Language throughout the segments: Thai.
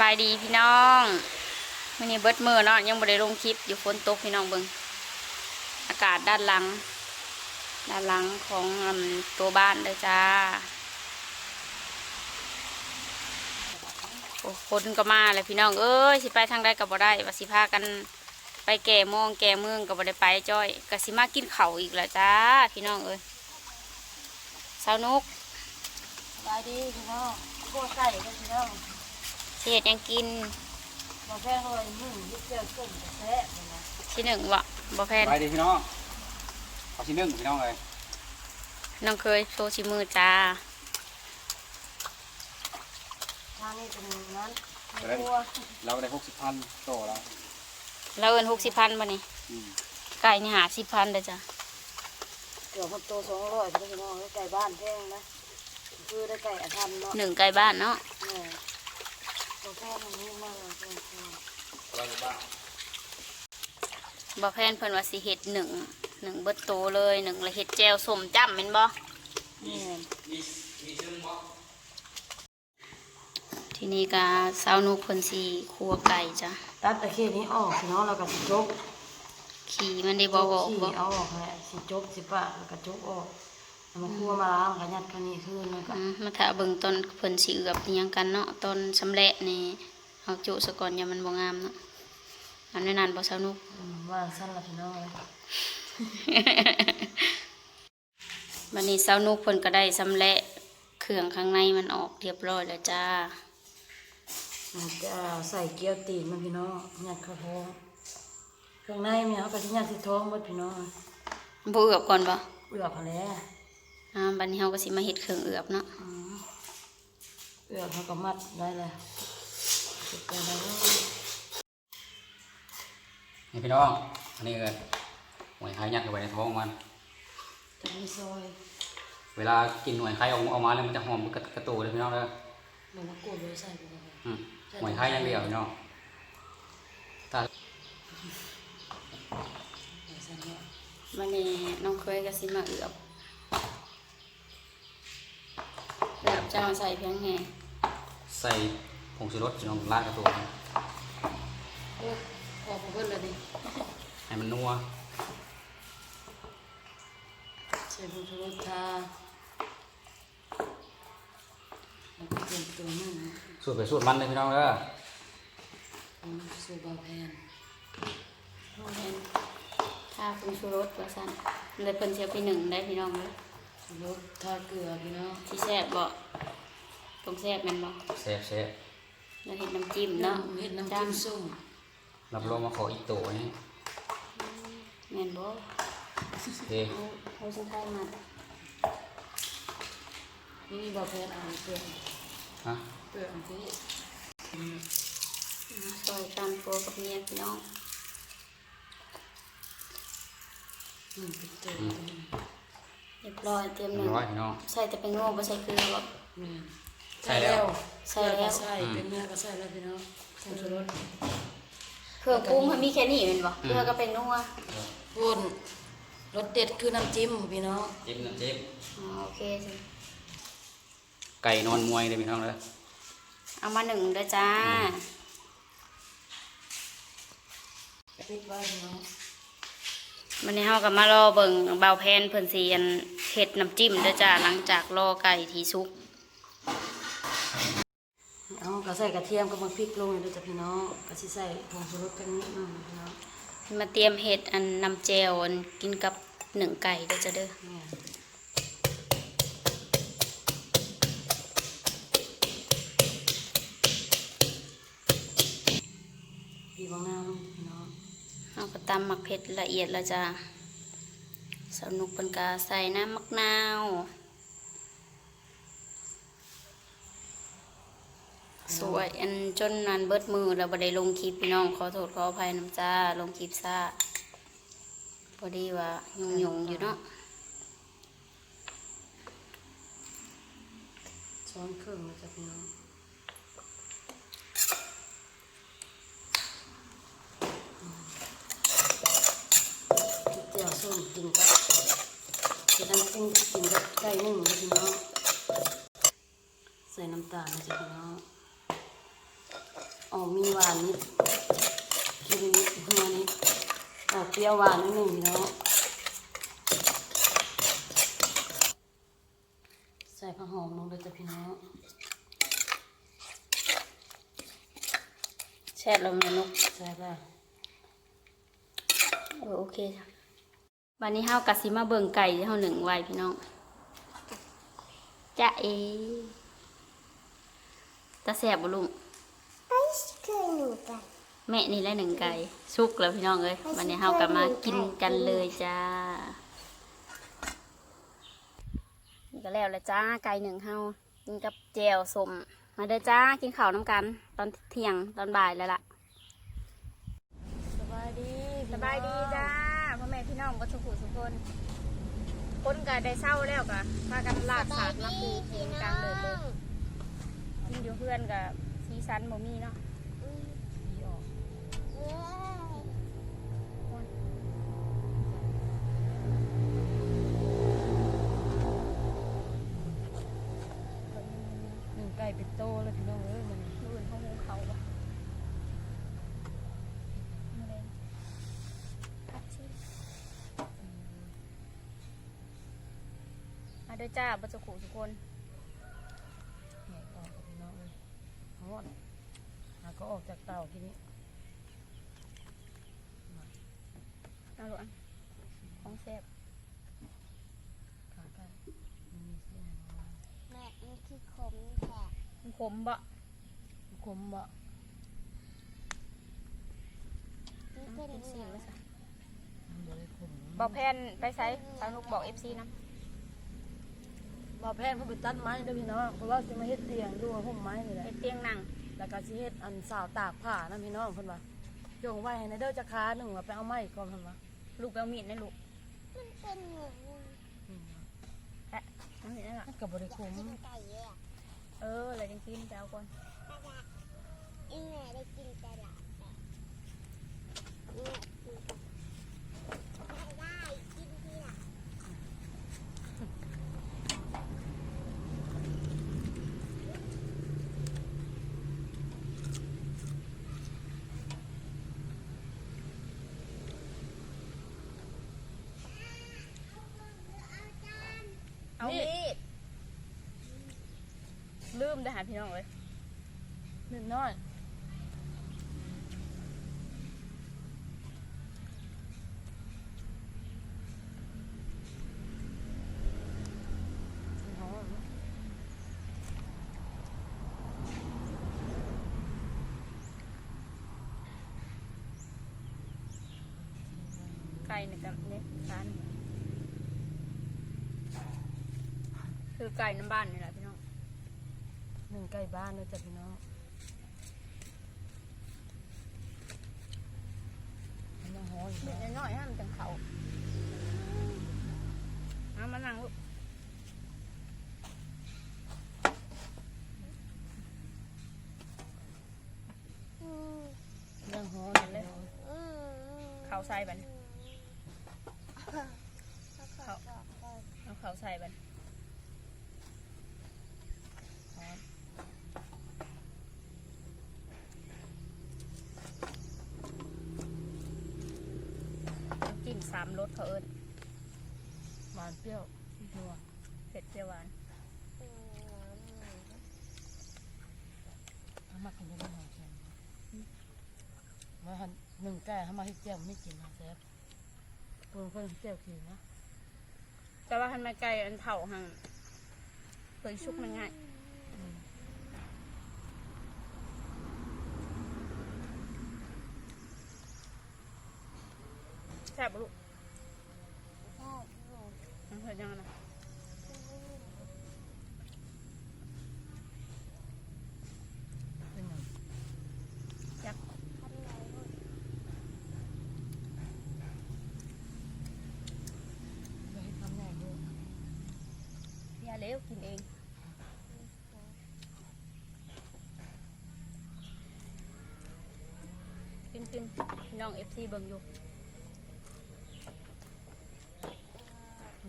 บายดีพี่น้องวันนี้เบิดมือเนาะยังบ่ได้ลงคลิปอยู่ฝนตกพี่น้องเบิงอากาศด้านหลัง ด้านหลังของตัวบ้านเลยจ้าโอ้คนก็มาเลยพี่น้องเอ้ยสิไปทางใดก็บ่ได้ว่าสิพากันไปแก่มองแก่เมืองก็บ่ได้ไปจ้อยก็สิมากินเข้าอีกแล้วจ้าพี่น้องเอ้ยสาวนุกสบายดีพี่น้องโคตรไก่กันพี่น้อง เฮ็ดหยังกินมาแพงเลยหนึ่งยึดเจอกุ้งกระแทะเลยนะที่หนึ่งวะบ่แพนไปดีพี่น้องเอาชิ้นหนึ่งพี่น้องเลยน้องเคยโชว์ชิมือจ้าทางนี้เป็นนั้นไม่กลัวเราได้หกสิบพันโตแล้วแล้วเอินหกสิบพันบ่นี่อืมไก่นี่หาสิบพันเลยจ้ะเกือบคนโตสองร้อยพี่น้องไก่บ้านแพงนะคือได้ไก่อาทันเนาะหนึ่งไก่บ้านเนาะ บ้าบ่แพนเพิ่นว่าสิเฮ็ดหนึ่งหนึ่งเบิดโตเลยหนึ่งแล้วเฮ็ดแจวสมจ้ำแม่นบ่แม่ทีนี้ก็สาวนุกเพิ่นสิคั่วไก่จ้ะตัดตะเคียนนี้ออกพี่น้องแล้วก็สิจกขี่มันได้บ่บอกขี้บ่เอาออกแหละสิจกสิปะแล้วก็จกออกเอา มาคั่วมาล้างกันยัดกันนี่คืนแล้วก็อืมมาถ้าเบิ่งต้นเพิ่นสิเอือบอิหยังกันเนาะต้นสำแหละนี่เอาจุซะก่อนอย่ามันบ่งามเนาะอันนั้นบ่สาวนุก อืมว่าสั้นละพี่น้องเลยวันนี้สาวนุกเพิ่นก็ได้สำแหละเครื่องข้างในมันออกเรียบร้อยแล้วจ้า มันจะใส่เกี๊ยวตีนมันพี่น้องยัดเข้าท้องเครื่องในมีเขาก็สิยัดที่ท้องหมดพี่น้องบ่เอือบก่อนบ่เอือกเขาแล้ว อ่าบัดนี้เฮาก็สิมาเฮ็ดเครื่องเอือบเนาะอืมเอือกเขาก็มัดได้เลยเก็บไปแล้วนี่พี่น้อง อันนี้เลยหน่วยไข่ยัดเข้าไปในท้องมัน จะมีซอยเวลากินหน่วยไข่เอาออกมาแล้วมันจะหอมกระกระตูเลยพี่น้องเลยลงมะกรูดไว้ใส่ไปเลยอืมหน่วยไข่อยังเดียวพี่น้องถ้าใส่เนี่ย บัดนี้น้องเคยก็สิมาเอือบ เอือบจะมาใส่เพียงแหน่ใส่ผงชูรสพี่น้องราดกระตูโอ้พอเพิ่นเลยดิให้มันนัวใส่ผงชูรสทาแล้วก็เป็นตัวนึ่งสูตรไปสูตรมันเลยพี่น้องเด้อของสูบาแพนโรงเรียนถ้าปรุงชูรสว่าซั่นเลยเพิ่นสิเอาไปหนึ่งได้พี่น้องเด้อชู รสทาเกลือพี่น้องสิแซ่บบ่ต้องแซ่บแม่นบ่เซ่บเซ่บแล้วเฮ็ดน้ำจิ้มเนาะเห็ดน้ำจิ้มส้มรับรองมาขออีกโตนี่แม่นบ่โอเคเอาเอาสิไทยมานี่บาแพนอ่านเปลือกฮะเปลือกอันที่ซอยตามตัวกับเมียพี่น้องอืมเป็นตัว เรียบร้อยเตรียมหนึ่งร้อยพี่น้อง ใส่แต่เป็นโง่บ่ใส่เกลือบ่แม่นใส่แล้วใส่แล้วใส่เป็นเนื้อก็ใส่แล้วพี่น้องผงชูรสเครื่องปรุงมันมีแค่นี้แม่นบ่เกลือก็เป็นนัวพ่นรสเด็ดคือน้ำจิ้มพี่น้องจิ้มน้ำจิ้มอ๋อโอเคสิไก่นอนมวยเลยพี่น้องเลยเอามาหนึ่งเด้อจ้าปิดไว้พี่น้อง วันนี้เฮาก็มารอเบิ่งเบาแพนเพิ่นสิอันเฮ็ดน้ำจิ้มเด้อจ้าหลังจากรอไก่ที่สุกเอาก็ใส่กระเทียมกับมะพริกลงเลยเด้อจ้ะพี่น้องก็สิใส่ผงชูรสกันนิดหนึงพี่น้องมาเตรียมเฮ็ดอันน้ำแจ่วอันกินกับหนึ่งไก่เด้อจ้าเด้อ แม่นพี่บางหน้าลงพี่น้อง เฮา ก็ตำหมักเผ็ดละเอียดล้วจ้าสนุกเพิ่นก็ใส่น้ำมะนาว สวยอันจนนันเบิดมือแล้วบ่ได้ลงคลิปพี่น้องขอโทษขออภัยน้ำจ้า ลงคลิปซ่าพอดีว่ายุ่งอยู่เนาะช้อนครึ่งเลยจ้ะพี่น้องเจีย วส้มกินกับกินน้ำจิ้มกินกับไก่นึ่งนะพี่น้องใส่น้ำตาลนะจ๊ะพี่น้องอ๋อมีหวานนิดกินนิดเนื้อนิดออกเปรี้ยวหวานนิดหนึ่งพี่น้องใส่ผักหอมลงเลยจ้ะพี่น้องแช่ลงในนกใส่ป่ะโอเคจ้ะ วันนี้เฮากะสิมาเบิ่งไก่ที่เฮาหนึ่งไว้พี่น้องจะเอตาแสบบ่ลุงไม่เคยหนูกันแม่นี่แหละหนึ่งไก่สุกแล้วพี่น้องเอ้ยวันนี้เฮากลับมากินกันเลยจ้านี่ก็แล้วแล้วจ้าไก่หนึ่งเฮากินกับแจวสมมาเด้อจ้ากินข้าวน้ำกัน ตอนเที่ยงตอนบ่ายแล้วล่ะ สบายดี สบายดีจ้าพ่อแม่พี่น้องก็ทุก ผู้ทุกคนคนก็ได้เศร้าแล้วก็พากันลากสาดมาปูกินกลางเดินเลยกินอยู่เพื่อนกับซีซันบ่มีเนาะ มาเด้อจ้าบัจจุกุทุกคนแหกออกกับพี่น้องเอ้ยฮอดหาก็ออกจากเตาทีนี้เอาลูกอะของแซ่บขาไก่มันมีเส้นมาแม่มันคือขมแท้มันขมบ่คมบะมันเอาเป็นเป็นสีเนื้อมาซะมันบ่ได้คมบอกแพนไปใช้สาวนุกบอกเอฟซีนะ บ่แพงเขาไปตัดไม้เด้วยพี่น้องเพราะว่าสิมาเฮ็ดเตียงดูว่าห่มไม้นี่แหละเฮ็ดเตียงนั่งแล้วก็สิเฮ็ดอันสาวตากผ้านะพี่น้องเพิ่นว่าจงไว้ให้ในเด้อจะค้าหนึ่งว่าไปเอาไม้ก่อนเพิ่นว่าลูกไปเอามีดนะลูกมันเป็นหนูอืมแพะเอามีดนั่นล่ะมันก็บ่ได้คมกินไก่แย่เอออะไรจังกินไปเอาก่อน กระดาษอีแม่ได้กินกระดาษแต่แม่กินไม่ได้กินที่หลัง เอามีดลืมได้หาพี่น้องเลยนิดน้อยหอมไก่นี่กับเนี่ยร้าน คือไก่น้ำบ้านนี่แหละพี่น้องหนึ่งใกล้บ้านเลยจ้ะพี่น้องมันยังหออยู่มีนะดน้อยๆให้มันจังเขาเอามานั่งลูกอืมยังหออยู่เลยอืมเขาใส่บัดนเขาเขาบอกก่อนเอาเขาใส่บัดนน้ำจิ้มสาม รสเขาเอิญหวานเปรี้ยวนัวเผ็ดเปรี้ยวหวานอืมถ้ามากินได้หอมแซ่บว่าหันหนึ่งแก่ถ้ามาให้เจียวไม่กินนะแซ่บเพิ่นเพิ่นเจียวกินนะแต่ว่าทันมาไก่อันเผาหังเคยชุกมันง่ายอืมแซ่บบ่ลูกใช่หนู มันเผ็ดยังไงนะเป็น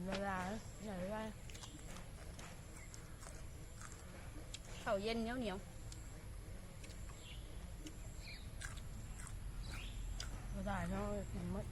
เวลาไหนว่าข้าเย็นเหนียวเหนียวไม่ได้เนาะมัน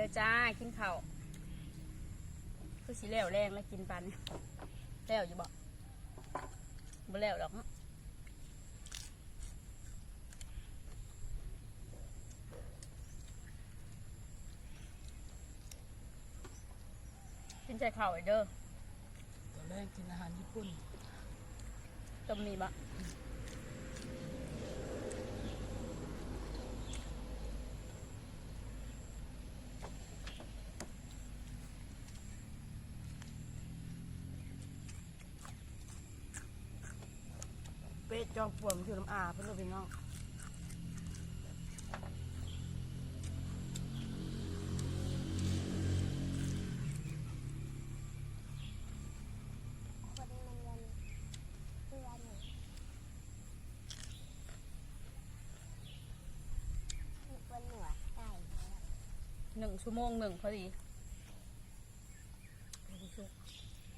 ด้อจ้ากินข้าวคือสิแล้วแรงแล้วกินปันแล้วอยู่บ่บ่แล้วดอกเนาะกินใจข้าวไอ้เด้อตอนแรกกินอาหารญี่ปุ่นต้มมีบ่เจองป่วมอยู่น้ำอาเพื่อนพี่น้องคนมันวันเพื่อนหนูมีคนหนวดไก่หนึ่งชั่วโมงหนึ่งพอดี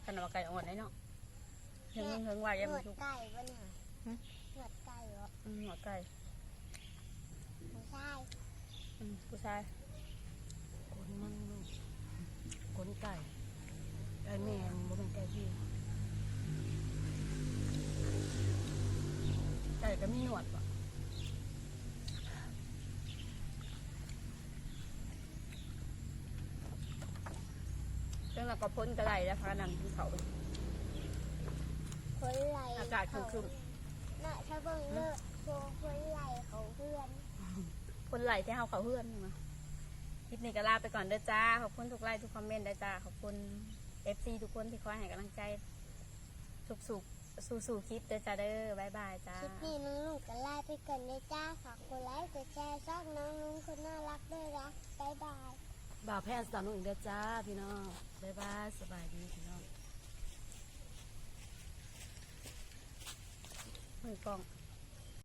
ขนมไก่อ่อนได้เนาะยังมึงเฮิงว่ายังหนไม่วดชุก ไก่วะเนี่ย หึหนวดไก่เหรออืมหัวไก่ไม่ใช่อืมผู้ชายคนมันลูกคนไก่ไก่แม่นบ่เป็นไก่พี่ไก่ก็มีหนวดป่ะเรื่องเราก็พ้นกระไรแล้วพานังที่เขา คนไหลอากาศครึม น่ะถ้าเบิ่งเลิกโชว์คนไหลเขาเพื่อนพ้นไหลที่เขาเขาเพื่อนมาคลิปนี้ก็ลาไปก่อนเด้อจ้า ขอบคุณทุกไลค์ทุกคอมเมนต์ได้อจ้า ขอบคุณเอฟซีทุกคนที่คอยให้กำลังใจทุกสุขสู่สู่คลิปเด้อจ้าเด้อบายบายจ้า คลิปนี้น้องลุงก็ไล่ไปก่อนเลยจ้าฝากกดไลค์กดแชร์ซักน้องลุงคนน่ารักด้วยนะบ๊ายบาย บ่าวแพทย์สาวนุ่งอีกเด้อจ้าพี่น้องบ๊ายบายสบายดีพี่น้อง มือกล้อง